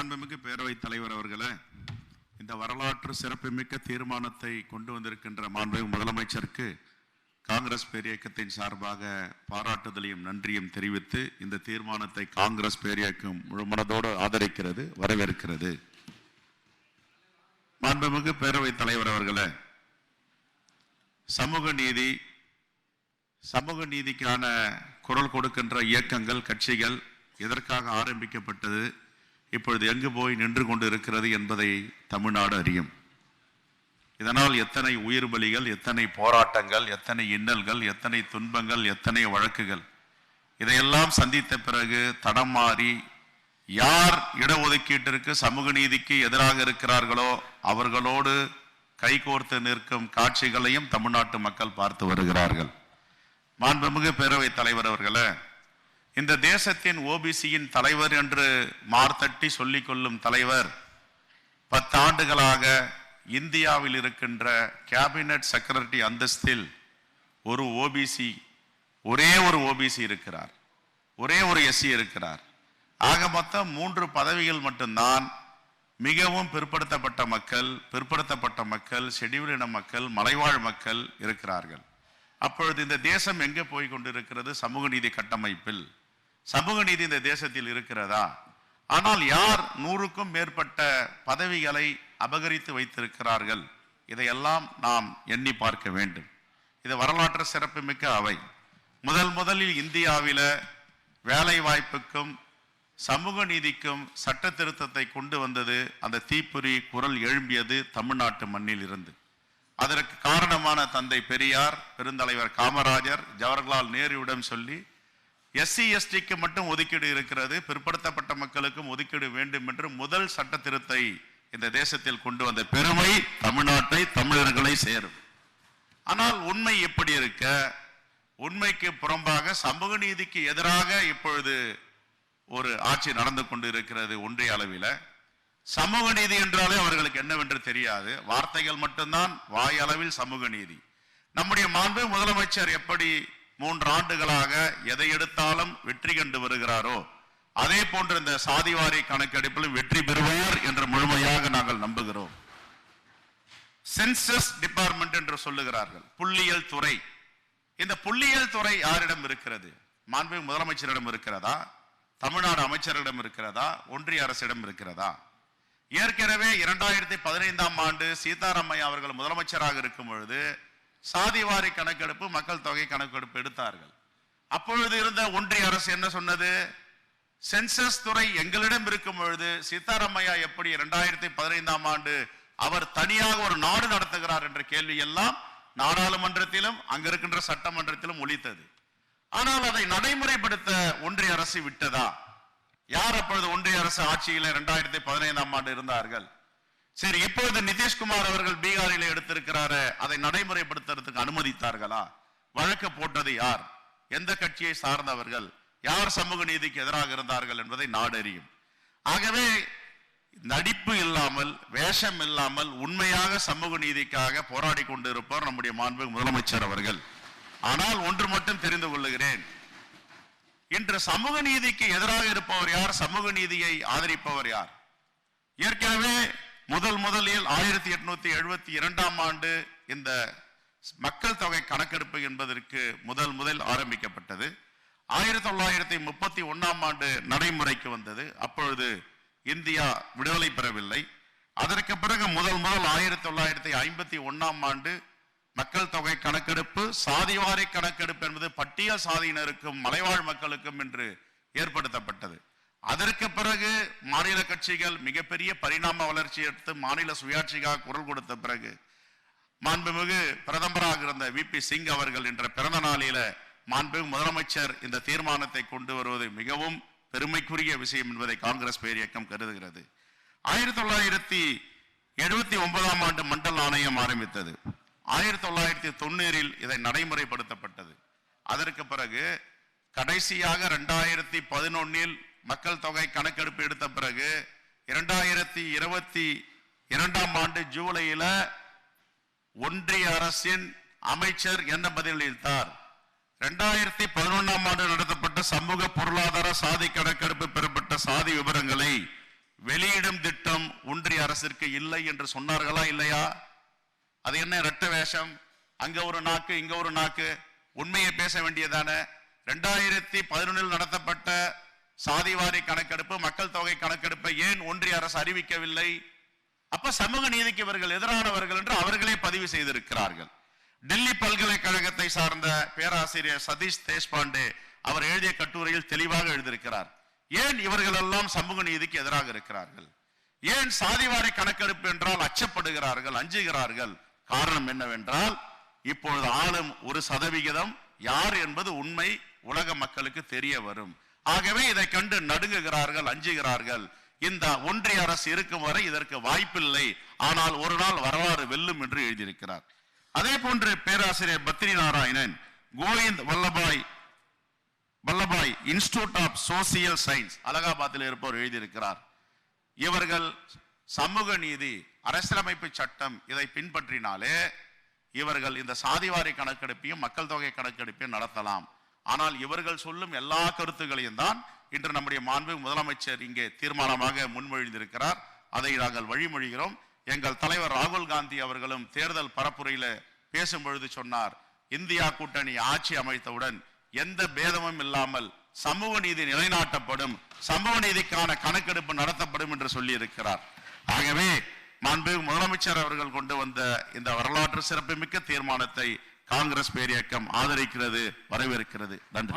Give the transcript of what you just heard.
மாண்புமிகு பேரவைத் தலைவர் அவர்களே இந்த வரலாற்று சிறப்புமிக்க தீர்மானத்தை கொண்டு வந்திருக்கின்ற மாண்புமிகு முதலமைச்சருக்கு காங்கிரஸ் பேரியக்கத்தின் சார்பாக பாராட்டுதலையும் நன்றியும் தெரிவித்து இந்த தீர்மானத்தை காங்கிரஸ் பேரியக்கம் முழுமனதோடு ஆதரிக்கிறது வரவேற்கிறது. மாண்புமிகு பேரவைத் தலைவர் அவர்களே சமூக நீதி சமூக நீதிக்கான குரல் கொடுக்கின்ற இயக்கங்கள் கட்சிகள் எதற்காக ஆரம்பிக்கப்பட்டது இப்பொழுது எங்கு போய் நின்று கொண்டு இருக்கிறது என்பதை தமிழ்நாடு அறியும். இதனால் எத்தனை உயிர் பலிகள் எத்தனை போராட்டங்கள் எத்தனை இன்னல்கள் எத்தனை துன்பங்கள் எத்தனை வழக்குகள். இதையெல்லாம் சந்தித்த பிறகு தடம் மாறி யார் இடஒதுக்கீட்டிற்கு சமூக நீதிக்கு எதிராக இருக்கிறார்களோ அவர்களோடு கைகோர்த்து நிற்கும் காட்சிகளையும் தமிழ்நாட்டு மக்கள் பார்த்து வருகிறார்கள். மாண்புமிகு பேரவைத் தலைவர் அவர்களை இந்த தேசத்தின் ஓபிசியின் தலைவர் என்று மார்த்தட்டி சொல்லிக் கொள்ளும் தலைவர் பத்தாண்டுகளாக இந்தியாவில் இருக்கின்ற கேபினட் செக்ரட்டரி அந்தஸ்தில் ஒரு ஓபிசி ஒரே ஒரு ஓபிசி இருக்கிறார். ஒரே ஒரு எஸ்சி இருக்கிறார். ஆக மொத்தம் மூன்று பதவிகள் மட்டும்தான் மிகவும் பிற்படுத்தப்பட்ட மக்கள் பிற்படுத்தப்பட்ட மக்கள் ஷெட்யூல் இன மக்கள் மலைவாழ் மக்கள் இருக்கிறார்கள். அப்பொழுது இந்த தேசம் எங்கே போய் கொண்டிருக்கிறது? சமூக நீதி கட்டமைப்பில். சமூக நீதி இந்த தேசத்தில் இருக்கிறதா? ஆனால் யார் நூறுக்கும் மேற்பட்ட பதவிகளை அபகரித்து வைத்திருக்கிறார்கள்? இதையெல்லாம் நாம் எண்ணி பார்க்க வேண்டும். இது வரலாற்று சிறப்புமிக்க அவை. முதல் முதலில் இந்தியாவில வேலை வாய்ப்புக்கும் சமூக நீதிக்கும் சட்ட திருத்தத்தை கொண்டு வந்தது அந்த தீப்பொறி குரல் எழும்பியது தமிழ்நாட்டு மண்ணில் இருந்து. அதற்கு காரணமான தந்தை பெரியார் பெருந்தலைவர் காமராஜர் ஜவஹர்லால் நேருவிடம் சொல்லி எஸ்சி எஸ்டிக்கு மட்டும் ஒதுக்கீடு இருக்கிறது. பிற்படுத்தப்பட்ட மக்களுக்கும் ஒதுக்கீடு வேண்டும் என்று முதல் சட்ட திருத்தை இந்த தேசத்தில் கொண்டு வந்த பெருமை தமிழ்நாட்டை தமிழர்களை சேரும். ஆனால் உண்மை எப்படி இருக்க? உண்மைக்கு புறம்பாக சமூக நீதிக்கு எதிராக இப்பொழுது ஒரு ஆட்சி நடந்து கொண்டு இருக்கிறது ஒன்றிய அளவில். சமூக நீதி என்றாலே அவர்களுக்கு என்னவென்று தெரியாது. வார்த்தைகள் மட்டும்தான் வாயளவில் சமூக நீதி. நம்முடைய மாண்பு முதலமைச்சர் எப்படி மூன்று ஆண்டுகளாக எதை எடுத்தாலும் வெற்றி கண்டு வருகிறாரோ அதே போன்ற இந்த சாதிவாரி கணக்கெடுப்பிலும் வெற்றி பெறுவார் என்று முழுமையாக நாங்கள் நம்புகிறோம். சென்சஸ் டிபார்ட்மெண்ட் என்று சொல்லுகிறார்கள் புள்ளியியல் துறை. இந்த புள்ளியியல் துறை யாரிடம் இருக்கிறது? மாண்பு முதலமைச்சரிடம் இருக்கிறதா? தமிழ்நாடு அமைச்சரிடம் இருக்கிறதா? ஒன்றிய அரசிடம் இருக்கிறதா? ஏற்கனவே இரண்டாயிரத்தி பதினைந்தாம் ஆண்டு சீதாராமையா அவர்கள் முதலமைச்சராக இருக்கும் பொழுது சாதிவாரி கணக்கெடுப்பு மக்கள் தொகை கணக்கெடுப்பு எடுத்தார்கள். அப்பொழுது இருந்த ஒன்றிய அரசு என்ன சொன்னது? சென்சஸ் துறை எங்களிடம் இருக்கும் பொழுது சீதாராமையா எப்படி இரண்டாயிரத்தி பதினைந்தாம் ஆண்டு அவர் தனியாக ஒரு நாடு நடத்துகிறார் என்ற கேள்வி எல்லாம் நாடாளுமன்றத்திலும் அங்க இருக்கின்ற சட்டமன்றத்திலும் ஒழித்தது ஆனால் அதை நடைமுறைப்படுத்த ஒன்றிய அரசு விட்டதா? யார் அப்பொழுது ஒன்றிய அரசு ஆட்சியில் இரண்டாயிரத்தி பதினைந்தாம் ஆண்டு இருந்தார்கள்? சரி இப்பொழுது நிதிஷ்குமார் அவர்கள் பீகாரில் எடுத்திருக்கிறாரு? அதை நடைமுறைப்படுத்துறதுக்கு அனுமதித்தார்களா? வழக்கு போட்டது யார்? எந்த கட்சியை சார்ந்தவர்கள்? யார் சமூக நீதிக்கு எதிராக இருந்தார்கள் என்பதை நாடறியும். ஆகவே நடிப்பு இல்லாமல் வேஷம் இல்லாமல் உண்மையாக சமூக நீதிக்காக போராடி கொண்டிருப்பார் நம்முடைய மாண்பு முதலமைச்சர் அவர்கள். ஆனால் ஒன்று மட்டும் தெரிந்து கொள்ளுகிறேன். இன்று சமூக நீதிக்கு எதிராக இருப்பவர் யார்? சமூக நீதியை ஆதரிப்பவர் யார்? ஏற்கனவே முதல் முதலில் ஆயிரத்தி எட்நூத்தி எழுபத்தி இரண்டாம் ஆண்டு இந்த மக்கள் தொகை கணக்கெடுப்பு என்பதற்கு முதல் முதல் ஆரம்பிக்கப்பட்டது. ஆயிரத்தி தொள்ளாயிரத்தி முப்பத்தி ஒன்னாம் ஆண்டு நடைமுறைக்கு வந்தது. அப்பொழுது இந்தியா விடுதலை பெறவில்லை. அதற்கு பிறகு முதல் முதல் ஆயிரத்தி தொள்ளாயிரத்தி ஐம்பத்தி ஒன்னாம் ஆண்டு மக்கள் தொகை கணக்கெடுப்பு சாதிவாரி கணக்கெடுப்பு என்பது பட்டியல் சாதியினருக்கும் மலைவாழ் மக்களுக்கும் என்று ஏற்படுத்தப்பட்டது. அதற்கு பிறகு மாநில கட்சிகள் மிகப்பெரிய பரிணாம வளர்ச்சி எடுத்து மாநில சுயாட்சிக்காக குரல் கொடுத்த பிறகு மாண்புமிகு பிரதமராக இருந்த வி பி சிங் அவர்கள் என்ற பிறந்த நாளில மாண்புமிகு முதலமைச்சர் இந்த தீர்மானத்தை கொண்டு வருவது மிகவும் பெருமைக்குரிய விஷயம் என்பதை காங்கிரஸ் பேர் இயக்கம் கருதுகிறது. ஆயிரத்தி தொள்ளாயிரத்தி எழுபத்தி ஒன்பதாம் ஆண்டு மண்டல் ஆணையம் ஆரம்பித்தது. ஆயிரத்தி தொள்ளாயிரத்தி தொண்ணூறில் இதை நடைமுறைப்படுத்தப்பட்டது. அதற்கு பிறகு கடைசியாக ரெண்டாயிரத்தி பதினொன்னில் மக்கள் தொகை கணக்கெடுப்பு எடுத்த பிறகு இரண்டாயிரத்தி இருபத்தி இரண்டாம் ஆண்டு ஜூலையில ஒன்றிய அரசின் அமைச்சர் என்ன பதிலளித்தார்? இரண்டாயிரத்தி பதினொன்றாம் ஆண்டு நடத்தப்பட்ட சமூக பொருளாதார சாதி கணக்கெடுப்பு பெறப்பட்ட சாதி விவரங்களை வெளியிடும் திட்டம் ஒன்றிய அரசிற்கு இல்லை என்று சொன்னார்களா இல்லையா? அது என்ன இரட்ட வேஷம்? அங்க ஒரு நாக்கு இங்க ஒரு நாக்கு. உண்மையை பேச வேண்டியதான? ரெண்டாயிரத்தி பதினொன்னில் நடத்தப்பட்ட சாதிவாரி கணக்கெடுப்பு மக்கள் தொகை கணக்கெடுப்பை ஏன் ஒன்றிய அரசு அறிவிக்கவில்லை? அப்ப சமூக நீதிக்கு இவர்கள் எதிரானவர்கள் என்று அவர்களே பதிவு செய்திருக்கிறார்கள். டெல்லி பல்கலைக்கழகத்தை சார்ந்த பேராசிரியர் சதீஷ் தேஷ்பாண்டே அவர் எழுதிய கட்டுரையில் தெளிவாக எழுதியிருக்கிறார். ஏன் இவர்கள் எல்லாம் சமூக நீதிக்கு எதிராக இருக்கிறார்கள்? ஏன் சாதிவாரி கணக்கெடுப்பு என்றால் அச்சப்படுகிறார்கள் அஞ்சுகிறார்கள்? காரணம் என்னவென்றால் இப்பொழுது ஆளும் ஒரு சதவிகிதம் யார் என்பது உண்மை உலக மக்களுக்கு தெரிய வரும். ஆகவே இதை கண்டு நடுங்குகிறார்கள் அஞ்சுகிறார்கள். இந்த ஒன்றிய அரசு இருக்கும் வரை இதற்கு வாய்ப்பில்லை. ஆனால் ஒரு நாள் வரலாறு வெல்லும் என்று எழுதியிருக்கிறார். அதே போன்று பேராசிரியர் Badri Narayanan Govind Vallabh Vallabh institute of social science அலகாபாத்தில் இருப்பவர் எழுதியிருக்கிறார். இவர்கள் சமூக நீதி அரசியலமைப்பு சட்டம் இதை பின்பற்றினாலே இவர்கள் இந்த சாதிவாரி கணக்கெடுப்பையும் மக்கள் தொகை கணக்கெடுப்பையும் நடத்தலாம். ஆனால் இவர்கள் சொல்லும் எல்லா கருத்துக்களையும் தான் இன்று நம்முடைய மாண்பு முதலமைச்சர் இங்கே தீர்மானமாக முன்மொழிந்திருக்கிறார். அதை நாங்கள் வழிமொழிகிறோம். எங்கள் தலைவர் ராகுல் காந்தி அவர்களும் தேர்தல் பரப்புரையில பேசும் பொழுது சொன்னார் இந்தியா கூட்டணி ஆட்சி அமைத்தவுடன் எந்த பேதமும் இல்லாமல் சமூக நீதி நிலைநாட்டப்படும் சமூக நீதிக்கான கணக்கெடுப்பு நடத்தப்படும் என்று சொல்லி இருக்கிறார் ஆகவே மாண்பு முதலமைச்சர் அவர்கள் கொண்டு வந்த இந்த வரலாற்று சிறப்புமிக்க தீர்மானத்தை காங்கிரஸ் பேரியக்கம் ஆதரிக்கிறது வரவேற்கிறது. நன்றி.